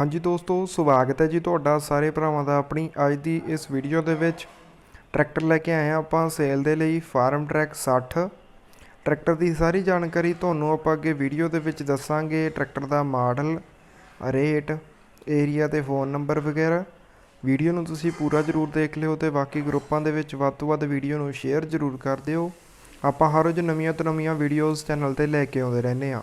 ਹਾਂਜੀ ਦੋਸਤੋ, ਸਵਾਗਤ ਹੈ ਜੀ ਤੁਹਾਡਾ ਸਾਰੇ ਭਰਾਵਾਂ ਦਾ ਆਪਣੀ ਅੱਜ ਦੀ ਇਸ ਵੀਡੀਓ ਦੇ ਵਿੱਚ। ਟਰੈਕਟਰ ਲੈ ਕੇ ਆਏ ਹਾਂ ਆਪਾਂ ਸੇਲ ਦੇ ਲਈ, ਫਾਰਮ ਟਰੈਕ 60 ਟਰੈਕਟਰ ਦੀ ਸਾਰੀ ਜਾਣਕਾਰੀ ਤੁਹਾਨੂੰ ਆਪਾਂ ਅੱਗੇ ਵੀਡੀਓ ਦੇ ਵਿੱਚ ਦੱਸਾਂਗੇ। ਟਰੈਕਟਰ ਦਾ ਮਾਡਲ, ਰੇਟ, ਏਰੀਆ ਤੇ ਫੋਨ ਨੰਬਰ ਵਗੈਰਾ। ਵੀਡੀਓ ਨੂੰ ਤੁਸੀਂ ਪੂਰਾ ਜ਼ਰੂਰ ਦੇਖ ਲਿਓ ਤੇ ਬਾਕੀ ਗਰੁੱਪਾਂ ਦੇ ਵਿੱਚ ਵੱਧ ਤੋਂ ਵੱਧ ਵੀਡੀਓ ਨੂੰ ਸ਼ੇਅਰ ਜ਼ਰੂਰ ਕਰ ਦਿਓ। ਆਪਾਂ ਹਰ ਰੋਜ਼ ਨਵੀਆਂ ਤੋਂ ਨਵੀਆਂ ਵੀਡੀਓਜ਼ ਚੈਨਲ ਤੇ ਲੈ ਕੇ ਆਉਂਦੇ ਰਹਿੰਦੇ ਹਾਂ।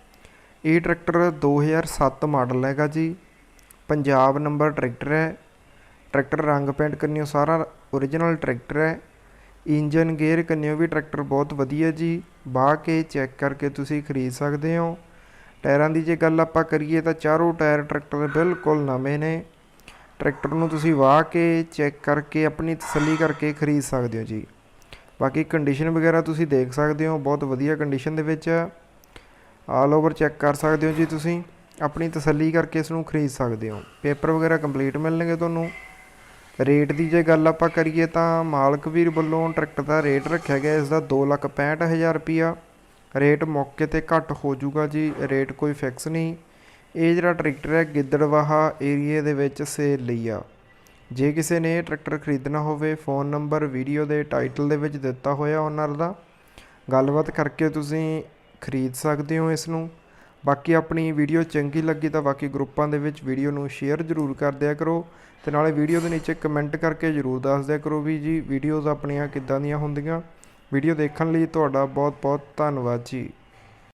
ਇਹ ਟਰੈਕਟਰ 2007 ਮਾਡਲ ਹੈਗਾ ਜੀ। ਪੰਜਾਬ ਨੰਬਰ ਟਰੈਕਟਰ ਹੈ। ਟਰੈਕਟਰ ਰੰਗ ਪੇਂਟ ਕੰਨਿਓ ਸਾਰਾ origignal ਟਰੈਕਟਰ ਹੈ। ਇੰਜਨ ਗੇਅਰ ਕੰਨਿਓ ਵੀ ਟਰੈਕਟਰ ਬਹੁਤ ਵਧੀਆ ਜੀ। ਬਾਹ ਕੇ ਚੈੱਕ ਕਰਕੇ ਤੁਸੀਂ ਖਰੀਦ ਸਕਦੇ ਹੋ। ਟਾਇਰਾਂ ਦੀ ਜੇ ਗੱਲ ਆਪਾਂ ਕਰੀਏ ਤਾਂ ਚਾਰੋਂ ਟਾਇਰ ਟਰੈਕਟਰ ਦੇ ਬਿਲਕੁਲ ਨਵੇਂ ਨੇ। ਟਰੈਕਟਰ ਨੂੰ ਤੁਸੀਂ ਵਾਹ ਕੇ ਚੈੱਕ ਕਰਕੇ, ਆਪਣੀ ਤਸੱਲੀ ਕਰਕੇ ਖਰੀਦ ਸਕਦੇ ਹੋ ਜੀ। ਬਾਕੀ ਕੰਡੀਸ਼ਨ ਵਗੈਰਾ ਤੁਸੀਂ ਦੇਖ ਸਕਦੇ ਹੋ। ਬਹੁਤ ਵਧੀਆ ਕੰਡੀਸ਼ਨ ਦੇ ਵਿੱਚ। ਹੈ ਆਲ ਓਵਰ ਚੈੱਕ ਕਰ ਸਕਦੇ ਹੋ ਜੀ ਤੁਸੀਂ। ਆਪਣੀ ਤਸੱਲੀ ਕਰਕੇ ਇਸ ਨੂੰ ਖਰੀਦ ਸਕਦੇ ਹੋ। ਪੇਪਰ ਵਗੈਰਾ ਕੰਪਲੀਟ ਮਿਲਣਗੇ ਤੁਹਾਨੂੰ। ਰੇਟ ਦੀ ਜੇ ਗੱਲ ਆਪਾਂ ਕਰੀਏ ਤਾਂ ਮਾਲਕ ਵੀਰ ਵੱਲੋਂ ਟਰੈਕਟਰ ਦਾ ਰੇਟ ਰੱਖਿਆ ਗਿਆ। ਇਸ ਦਾ 265000 ਰੁਪਿਆ ਰੇਟ ਮੌਕੇ ਤੇ ਘੱਟ ਹੋ ਜਾਊਗਾ ਜੀ। ਰੇਟ ਕੋਈ ਫਿਕਸ ਨਹੀਂ। ਇਹ ਜਿਹੜਾ ਟਰੈਕਟਰ ਹੈ, ਗਿੱਦੜਵਾਹਾ ਏਰੀਏ ਦੇ ਵਿੱਚ ਸੇਲ ਲਈ ਆ। ਜੇ ਕਿਸੇ ਨੇ ਇਹ ਟਰੈਕਟਰ ਖਰੀਦਣਾ ਹੋਵੇ ਫੋਨ ਨੰਬਰ ਵੀਡੀਓ ਦੇ ਟਾਈਟਲ ਦੇ ਵਿੱਚ ਦਿੱਤਾ ਹੋਇਆ ਓਨਰ ਦਾ। ਗੱਲਬਾਤ ਕਰਕੇ ਤੁਸੀਂ ਖਰੀਦ ਸਕਦੇ ਹੋ ਇਸ ਨੂੰ। ਬਾਕੀ ਆਪਣੀ ਵੀਡੀਓ ਚੰਗੀ ਲੱਗੀ ਤਾਂ ਬਾਕੀ ਗਰੁੱਪਾਂ ਦੇ ਵਿੱਚ ਵੀਡੀਓ ਨੂੰ ਸ਼ੇਅਰ ਜ਼ਰੂਰ ਕਰ ਦਿਆ ਕਰੋ ਤੇ ਨਾਲੇ ਵੀਡੀਓ ਦੇ ਨੀਚੇ ਕਮੈਂਟ ਕਰਕੇ ਜ਼ਰੂਰ ਦੱਸ ਦਿਆ ਕਰੋ ਵੀ ਜੀ ਵੀਡੀਓਜ਼ ਆਪਣੀਆਂ ਕਿੱਦਾਂ ਦੀਆਂ ਹੁੰਦੀਆਂ। ਵੀਡੀਓ ਦੇਖਣ ਲਈ ਤੁਹਾਡਾ ਬਹੁਤ ਬਹੁਤ ਧੰਨਵਾਦ ਜੀ।